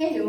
Hello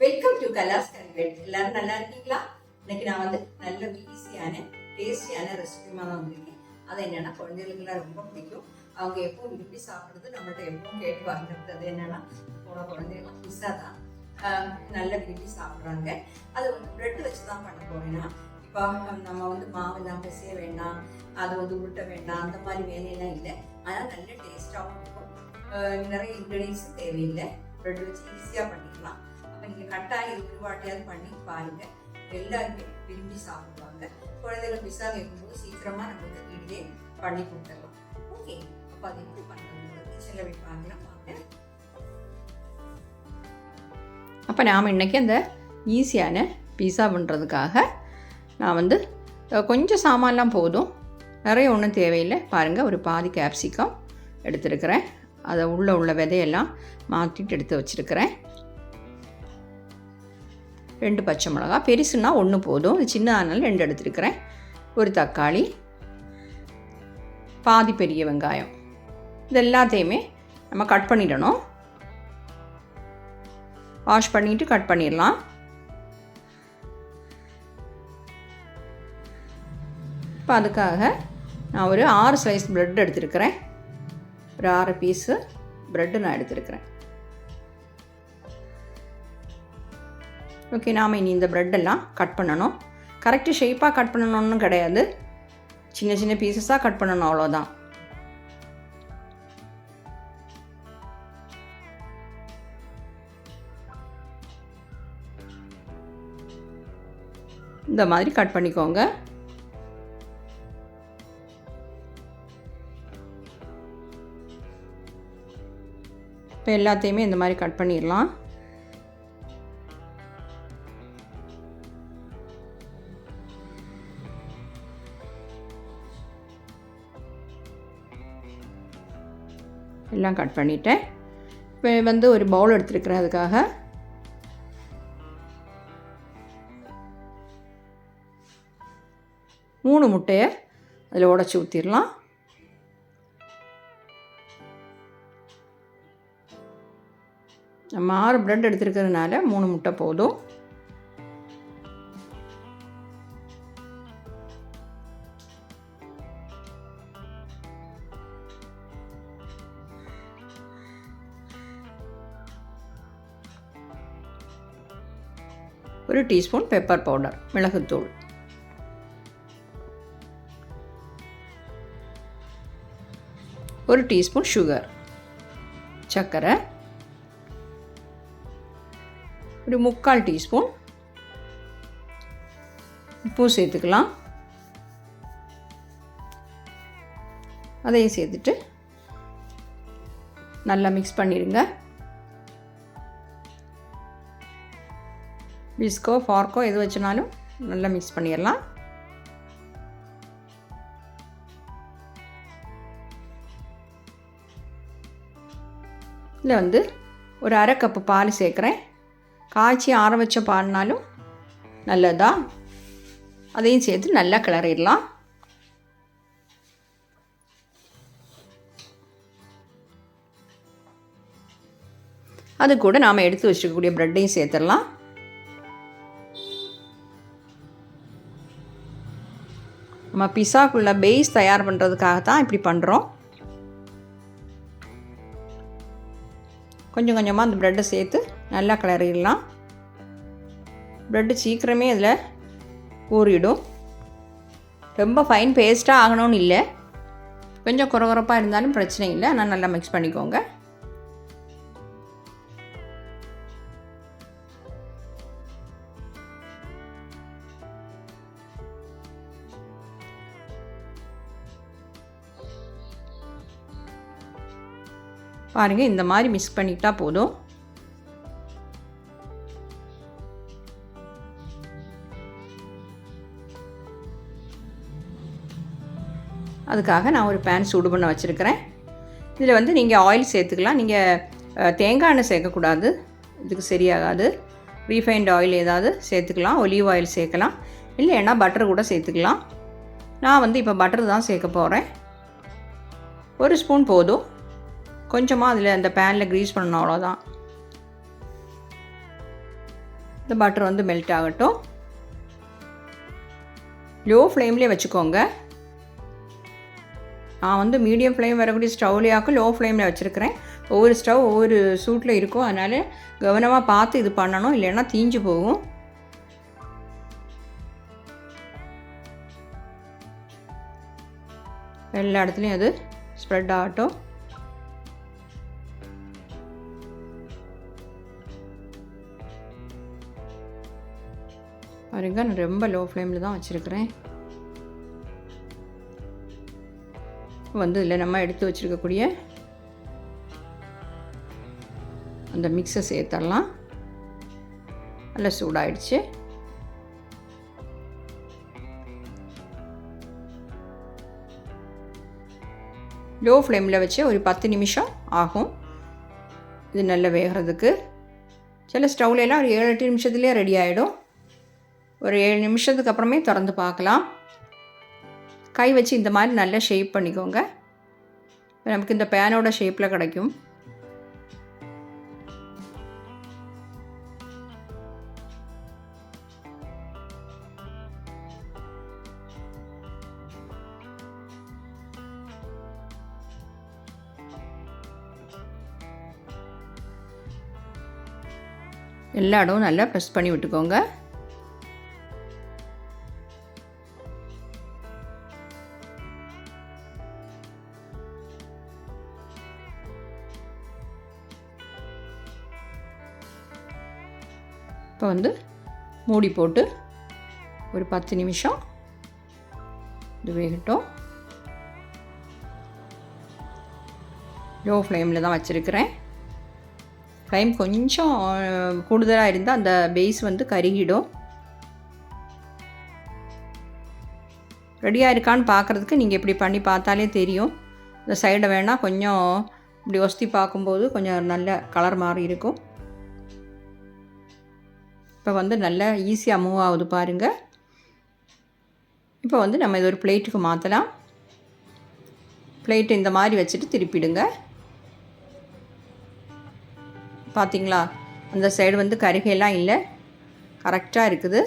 welcome to கலாஸ் கரிவேட் எல்லாரும் நல்லா இருக்கீங்களா இன்னைக்கு நான் வந்து நல்ல ஈஸியான டேஸ்டியான ரெசிபிமா தான் வந்திருக்கேன் அது என்னன்னா குழந்தைகளுக்குலாம் ரொம்ப பிடிக்கும் அவங்க எப்போ விரும்பி சாப்பிட்றது நம்மள்ட்ட எப்பவும் கேட்டு வாங்குறது அது என்னன்னா போன குழந்தைகளும் பிஸ்ஸா தான் ஆஹ், நல்ல விரும்பி சாப்பிட்றாங்க அது வந்து ப்ரெட் வச்சு தான் பண்ண போறேன்னா இப்போ நம்ம வந்து மாவெல்லாம் பிசைய வேண்டாம் அது வந்து உருட்ட வேண்டாம் அந்த மாதிரி வேலையெல்லாம் இல்லை ஆனால் நல்ல டேஸ்ட்டாகவும் இருக்கும் ஆஹ், நிறைய இன்க்ரீடியன்ஸும் தேவையில்லை ப்ரெட் வச்சு ஈஸியாக பண்ணிக்கலாம். அப்போ நீங்கள் கட்டாயம் இது ஒரு வாட்டியாவது பண்ணி பாருங்கள் எல்லாருமே விரும்பி சாப்பிடுவாங்க. குழந்தைகள் பிஸா இருக்கும்போது சீக்கிரமாக நம்மளுக்கு வீட்டிலே பண்ணி கொடுத்துடலாம். ஓகே அப்போ அது எப்படி பண்ணுறது கிச்சனில் போய் பார்க்கலாம். அப்போ நாம் இன்றைக்கி அந்த ஈஸியான பீஸா பண்ணுறதுக்காக நான் வந்து கொஞ்சம் சாமான்லாம் போதும். நிறைய ஒன்றும் தேவையில்லை. பாருங்கள் ஒரு பாதி கேப்சிகம் எடுத்துருக்கிறேன். அதை உள்ளே உள்ள விதையெல்லாம் மாற்றிட்டு எடுத்து வச்சுருக்கிறேன். ரெண்டு பச்சை மிளகா பெருசுன்னா ஒன்று போதும். இது சின்ன ரெண்டு எடுத்துருக்கிறேன். ஒரு தக்காளி பாதி பெரிய வெங்காயம். இது எல்லாத்தையுமே நம்ம கட் பண்ணிடணும். வாஷ் பண்ணிவிட்டு கட் பண்ணிடலாம். இப்போ அதுக்காக நான் ஒரு ஆறு ஸ்லைஸ் ப்ரெட் எடுத்துருக்கிறேன். ஒரு ஆறு பீஸு ப்ரெட்டு நான் எடுத்திருக்கிறேன். ஓகே நாம் இனி இந்த ப்ரெட்டெல்லாம் கட் பண்ணணும். கரெக்டு ஷேப்பாக கட் பண்ணணும்னு கிடையாது. சின்ன சின்ன பீசஸாக கட் பண்ணணும் அவ்வளோதான் இந்த மாதிரி கட் பண்ணிக்கோங்க. இப்போ எல்லாத்தையுமே இந்த மாதிரி கட் பண்ணிடலாம். எல்லாம் கட் பண்ணிட்டேன். இப்போ வந்து ஒரு பவுல் எடுத்துருக்கிறேன் அதுக்காக. மூணு முட்டையை அதில் உடச்சி ஊற்றிடலாம் நம்ம ஆறு பிரெட் எடுத்துருக்கிறதுனால மூணு முட்டை போதும். ஒரு டீஸ்பூன் பெப்பர் பவுடர் மிளகுத்தூள் ஒரு டீஸ்பூன் சுகர் சர்க்கரை. ஒரு முக்கால் டீஸ்பூன் உப்பு சேர்த்துக்கலாம். அதையும் சேர்த்துட்டு நல்லா மிக்ஸ் பண்ணிடுங்க. பிஸ்கோ ஃபார்க்கோ எது வச்சுனாலும் நல்லா மிக்ஸ் பண்ணிடலாம். இதில் வந்து ஒரு அரை கப்பு பால் சேர்க்குறேன். காய்ச்சி ஆற வச்ச பால்னாலும் நல்லதா? அதையும் சேர்த்து நல்லா கிளறிடலாம். அது கூட நாம் எடுத்து வச்சுக்கக்கூடிய ப்ரெட்டையும் சேர்த்துடலாம். நம்ம பிஸாக்குள்ள பேஸ் தயார் பண்ணுறதுக்காக தான் இப்படி பண்ணுறோம் கொஞ்சம் கொஞ்சமாக அந்த ப்ரெட்டை சேர்த்து நல்லா கிளறிடலாம். ப்ரெட்டு சீக்கிரமே அதில் கூறிடும் ரொம்ப ஃபைன் பேஸ்ட்டாக ஆகணும்னு இல்லை. கொஞ்சம் குறகுறப்பாக இருந்தாலும் பிரச்சனை இல்லை. ஆனால் நல்லா மிக்ஸ் பண்ணிக்கோங்க. பாருங்கள் இந்த மாதிரி மிக்ஸ் பண்ணிக்கிட்டால் போதும். அதுக்காக நான் ஒரு பேன் சூடு பண்ண வச்சுருக்கிறேன். இதில் வந்து நீங்கள் ஆயில் சேர்த்துக்கலாம். நீங்கள் தேங்காய் எண்ணெய் சேர்க்கக்கூடாது. இதுக்கு சரியாகாது. ரீஃபைண்ட் ஆயில் ஏதாவது சேர்த்துக்கலாம். ஒலிவ் ஆயில் சேர்க்கலாம். இல்லைன்னா பட்டர் கூட சேர்த்துக்கலாம். நான் வந்து இப்போ பட்டர் தான் சேர்க்க போகிறேன் ஒரு ஸ்பூன் போதும். கொஞ்சமாக அதில் அந்த பேனில் க்ரீஸ் பண்ணணும் அவ்வளோதான் இந்த பட்டர் வந்து மெல்ட் ஆகட்டும். லோ ஃப்ளேம்லேயே வச்சுக்கோங்க. நான் வந்து மீடியம் ஃப்ளேம் வரக்கூடிய ஸ்டவ்லேயாக்கும் லோ ஃப்ளேமில் வச்சுருக்கிறேன். ஒவ்வொரு ஸ்டவ் ஒவ்வொரு சூட்டில் இருக்கும். அதனால் கவனமாக பார்த்து இது பண்ணணும். இல்லைன்னா தீஞ்சு போகும். எல்லா இடத்துலையும் அது ஸ்ப்ரெட் ஆகட்டும். பாருங்க நான் ரொம்ப லோ ஃப்ளேமில் தான் வச்சுருக்கிறேன். வந்து இதில் நம்ம எடுத்து வச்சுருக்கக்கூடிய அந்த மிக்ஸை சேர்த்துடலாம் நல்லா சூடாயிடுச்சு. லோ ஃப்ளேமில் வச்சு ஒரு பத்து நிமிஷம் ஆகும். இது நல்லா வேகிறதுக்கு. சில ஸ்டவ்லலாம் ஒரு ஏழு எட்டு நிமிஷத்துலேயே ரெடி ஆகிடும் ஒரு ஏழு நிமிஷத்துக்கு அப்புறமே திறந்து பார்க்கலாம். கை வச்சு இந்த மாதிரி நல்லா ஷேப் பண்ணிக்கோங்க. நமக்கு இந்த பேனோட ஷேப்பில் கிடைக்கும். எல்லா இடமும் நல்லா ப்ரெஸ் பண்ணி விட்டுக்கோங்க. இப்போ வந்து மூடி போட்டு ஒரு பத்து நிமிஷம் இது வேகட்டும். லோ ஃப்ளேமில் தான் வச்சுருக்கிறேன். ஃப்ளேம் கொஞ்சம் கூடுதலாக இருந்தால் அந்த பேஸ் வந்து கருகிடும். ரெடியாக இருக்கான்னு பார்க்குறதுக்கு நீங்கள் இப்படி பண்ணி பார்த்தாலே தெரியும். இந்த சைடை வேணால் கொஞ்சம் இப்படி ஒஸ்தி பார்க்கும்போது கொஞ்சம் நல்ல கலர் மாறி இருக்கும். இப்போ வந்து நல்லா ஈஸியாக மூவ் ஆகுது பாருங்கள் இப்போ வந்து நம்ம இது ஒரு பிளேட்டுக்கு மாற்றலாம் பிளேட்டு இந்த மாதிரி வச்சுட்டு திருப்பிடுங்க. பார்த்தீங்களா? அந்த சைடு வந்து கருகையெல்லாம் இல்லை. கரெக்டாக இருக்குது.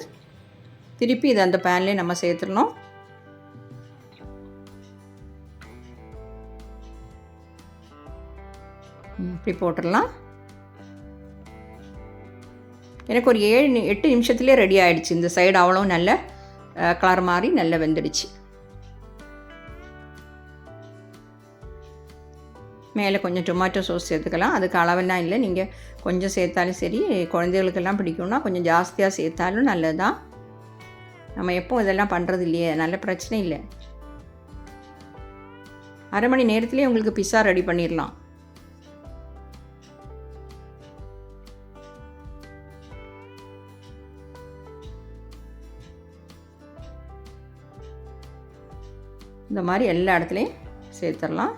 திருப்பி இதை அந்த பேன்லேயே நம்ம சேர்த்துடணும். இப்படி போட்டுடலாம். எனக்கு ஒரு ஏழு எட்டு நிமிஷத்துலேயே ரெடி ஆகிடுச்சு இந்த சைடு அவ்வளோ நல்ல கலர் மாதிரி நல்லா வெந்துடுச்சு. மேலே கொஞ்சம் டொமேட்டோ சோஸ் சேர்த்துக்கலாம். அதுக்கு அளவெல்லாம் இல்லை. நீங்கள் கொஞ்சம் சேர்த்தாலும் சரி குழந்தைகளுக்கெல்லாம் பிடிக்கும்னா கொஞ்சம் ஜாஸ்தியாக சேர்த்தாலும் நல்லதுதான். நம்ம எப்போ இதெல்லாம் பண்ணுறது இல்லையே நல்ல பிரச்சனை இல்லை. அரை மணி நேரத்துலேயே உங்களுக்கு பிஸா ரெடி பண்ணிடலாம். இந்த மாதிரி எல்லா இடத்துலையும் சேர்த்துடலாம்.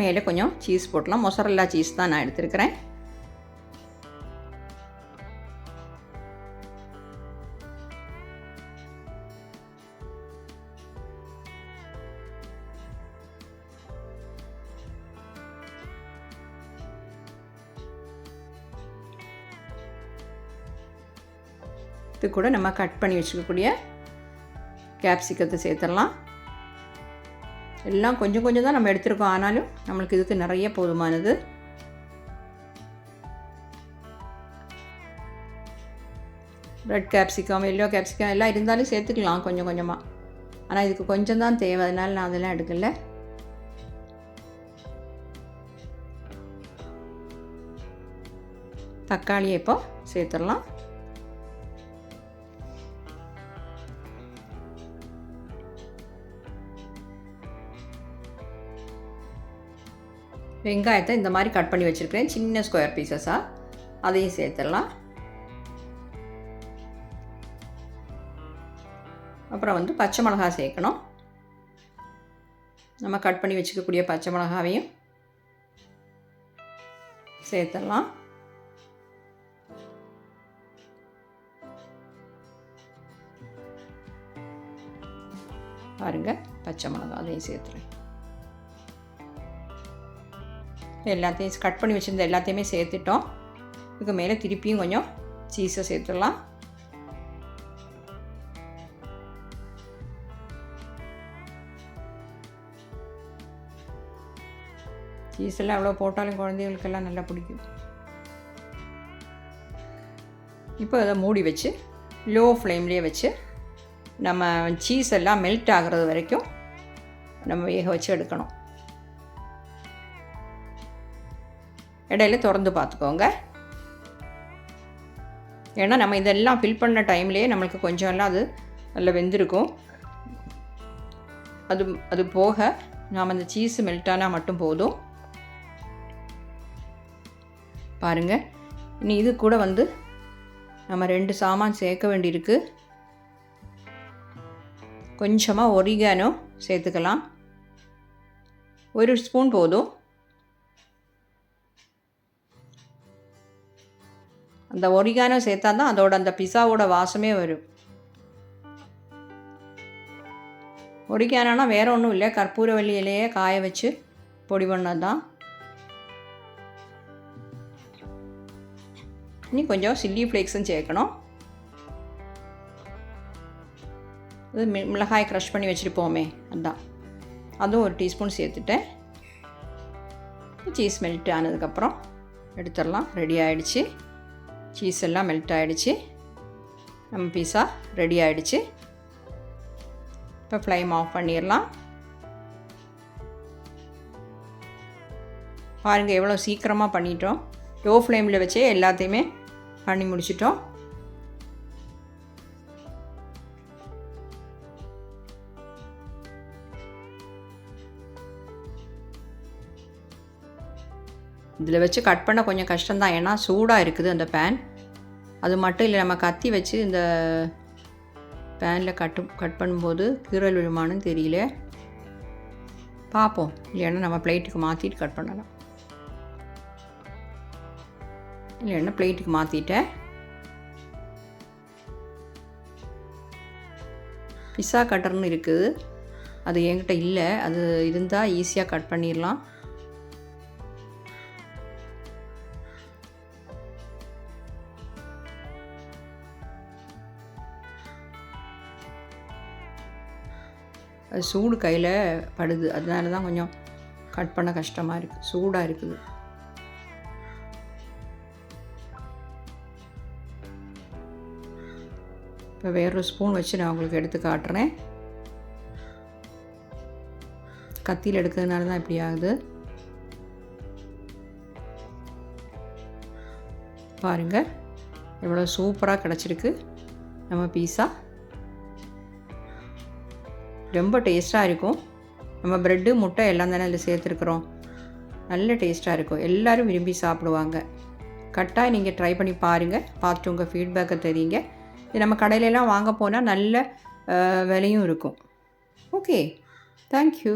மேலே கொஞ்சம் சீஸ் போட்டலாம். மொசரல்லா சீஸ் தான் நான் எடுத்துருக்கிறேன். இது கூட நம்ம கட் பண்ணி வச்சுக்கக்கூடிய கேப்சிக்கத்தை சேர்த்துடலாம். எல்லாம் கொஞ்சம் கொஞ்சம் தான் நம்ம எடுத்திருக்கோம். ஆனாலும் நம்மளுக்கு இதுக்கு நிறைய போதுமானது. ரெட் கேப்சிகம் எல்லோ கேப்சிகம் எல்லாம் இருந்தாலும் சேர்த்துக்கலாம் கொஞ்சம் கொஞ்சமாக ஆனால் இதுக்கு கொஞ்சம் தான் தேவை. அதனால நான் அதெல்லாம் எடுக்கல. தக்காளியை இப்போ சேர்த்துடலாம். வெங்காயத்தை இந்த மாதிரி கட் பண்ணி வச்சுருக்கிறேன். சின்ன ஸ்கொயர் பீசஸாக அதையும் சேர்த்துடலாம். அப்புறம் வந்து பச்சை மிளகா சேர்க்கணும். நம்ம கட் பண்ணி வச்சுக்கக்கூடிய பச்சை மிளகாவையும் சேர்த்துடலாம். பாருங்கள் பச்சை மிளகா அதையும் சேர்த்துறேன். எல்லாத்தையும் கட் பண்ணி வச்சுருந்த எல்லாத்தையுமே சேர்த்துட்டோம். இதுக்கு மேலே திருப்பியும் கொஞ்சம் சீஸை சேர்த்துடலாம். சீஸ் எல்லாம் எவ்வளோ போட்டாலும் குழந்தைகளுக்கெல்லாம் நல்லா பிடிக்கும். இப்போ அதை மூடி வச்சு லோ ஃப்ளேம்லேயே வச்சு நம்ம சீஸ் எல்லாம் மெல்ட் ஆகிறது வரைக்கும் நம்ம வேக வச்சு எடுக்கணும். இடையில திறந்து பார்த்துக்கோங்க. ஏன்னா நம்ம இதெல்லாம் ஃபில் பண்ண டைம்லேயே நம்மளுக்கு கொஞ்சம் எல்லாம் அது நல்லா வெந்திருக்கும். அது அது போக நாம் அந்த சீஸ் மெல்ட்டானால் மட்டும் போதும். பாருங்கள் இனி இது கூட வந்து நம்ம ரெண்டு சாமான் சேர்க்க வேண்டியிருக்கு. கொஞ்சமாக ஒரிகானோ சேர்த்துக்கலாம். ஒரு ஸ்பூன் போதும். அந்த ஒரிகானோ சேர்த்தா தான் அதோட அந்த பிஸாவோட வாசமே வரும். ஒரிகானோனா வேற ஒன்றும் இல்லை. கற்பூரவள்ளி இலையே காய வச்சு பொடி பண்ணது தான் இனி கொஞ்சம் சில்லி ஃப்ளேக்ஸும் சேர்க்கணும். இது மி- மிளகாய் க்ரஷ் பண்ணி வச்சுருப்போமே அதான். அதுவும் ஒரு டீஸ்பூன் சேர்த்துட்டேன். சீஸ் மெல்ட் ஆனதுக்கப்புறம் எடுத்துடலாம். ரெடி ஆயிடுச்சு. சீஸ் எல்லாம் மெல்ட் ஆகிடுச்சு நம்ம பீஸா ரெடி ஆகிடுச்சு இப்போ ஃப்ளைம் ஆஃப் பண்ணிடலாம் பாருங்கள் எவ்வளோ சீக்கிரமாக பண்ணிட்டோம். லோ ஃப்ளேமில் வச்சே எல்லாத்தையுமே பண்ணி முடிச்சிட்டோம். இதில் வச்சு கட் பண்ண கொஞ்சம் கஷ்டம்தான். ஏன்னா சூடாக இருக்குது அந்த பேன் அது மட்டும் இல்லை நம்ம கத்தி வச்சு இந்த பேனில் கட்டு கட் பண்ணும்போது கீரல் விழுமான்னு தெரியல. பார்ப்போம். இல்லைன்னா நம்ம பிளேட்டுக்கு மாற்றிட்டு கட் பண்ணலாம். இல்லைன்னா பிளேட்டுக்கு மாற்றிட்டேன் பிஸ்ஸா கட்டர்னு இருக்குது. அது என்கிட்ட இல்லை. அது இருந்தால் ஈஸியாக கட் பண்ணிடலாம். அது சூடு கையில் படுது. அதனால தான் கொஞ்சம் கட் பண்ண கஷ்டமாக இருக்குது சூடாக இருக்குது. இப்போ வேறொரு ஸ்பூன் வச்சு நான் உங்களுக்கு எடுத்து காட்டுறேன். கத்தியில் எடுக்கிறதுனால தான் இப்படி ஆகுது. பாருங்கள் எவ்வளோ சூப்பராக கிடச்சிருக்கு. நம்ம பீஸா. ரொம்ப டேஸ்ட்டாக இருக்கும். நம்ம ப்ரெட்டு முட்டை எல்லாம் தானே அதில் சேர்த்துருக்குறோம். நல்ல டேஸ்ட்டாக இருக்கும். எல்லோரும் விரும்பி சாப்பிடுவாங்க. கட்டாயம் நீங்கள் ட்ரை பண்ணி பாருங்கள் பார்த்துட்டு உங்கள் ஃபீட்பேக்கை தெரியுங்க. இது நம்ம கடையிலலாம் வாங்க போனால் நல்ல விலையும் இருக்கும். Okay thank you